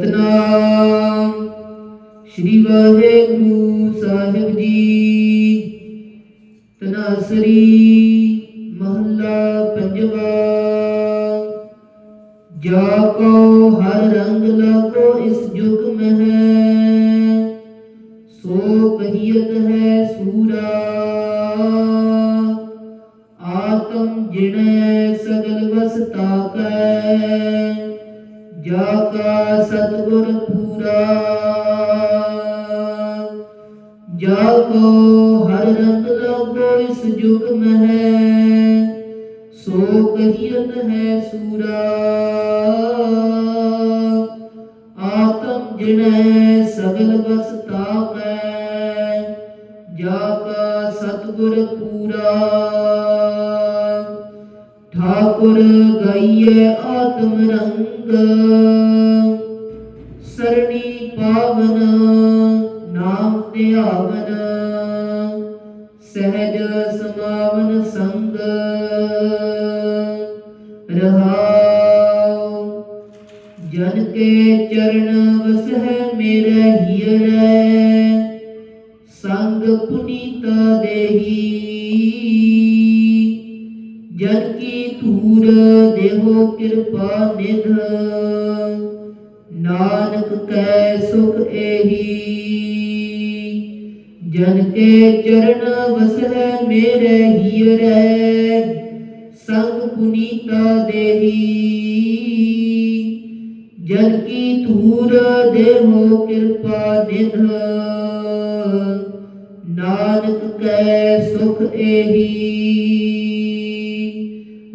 ਸਤਨਾਮ ਸ੍ਰੀ ਵਾਹਿਗੁਰੂ ਸਾਹਿਬ ਜੀ। ਤਨਾਸਰੀ ਮਹੱਲਾ ਪੰਜਵਾ। ਜਾ ਕੋ ਹਰ ਰੰਗ ਲਾਗੋ ਇਸ ਜੁਗ ਮਹਿ। ਸੋ ਕਹੀਤ ਹੈ ਸੂਰਾ। ਆਤਮ ਜਿਣੈ ਸਗਲ ਵਸਤਾ ਕੈ। ਜਾ ਕਾ ਸਤਿਗੁਰ ਪੂਰਾ ਜਾ ਕੋ ਹਰ ਰੰਗ ਲਾਗੋ ਇਸ ਜੁਗ ਮਹਿ ਸੋ ਕਹੀਤ ਹੈ ਸੂਰਾ ਆਤਮ ਜਿਣੈ ਸਗਲ ਵਸਤਾ ਕੈ ਜਾ ਕਾ ਸਤਿਗੁਰ ਪੂਰਾ ਠਾਕੁਰ ਗਾਈਏ ਆਤਮ ਰੰਗ ਸਰਣੀ ਪਾਵਨ ਨਾਮ ਧਿਆਵਨ ਸਹਿਜ ਸਮਾਵਨ ਸੰਗ ਰਹਾਉ ਜਨ ਕੇ ਚਰਨ ਵਸਹਿ ਮੇਰੇ ਹੀਰੇ ਸੰਗ ਪੁਨੀਤ ਦੇਹੀ ਜਨ ਕੀ ਧੂਰ ਦੇਹੋ ਕਿਰਪਾ ਨਿਧ। ਨਾਨਕ ਕੈ ਸੁਖ ਏਹੀ। ਜਨ ਕੇ ਚਰਨ ਵਸਹਿ ਮੇਰੇ ਹੀਰੇ। ਸੰਗ ਪੁਨੀਤਾ ਦੇਹੀ। ਜਨ ਕੀ ਧੂਰ ਦੇਹੋ ਕਿਰਪਾ ਨਿਧ। ਨਾਨਕ ਕੈ ਸੁਖ ਏਹੀ।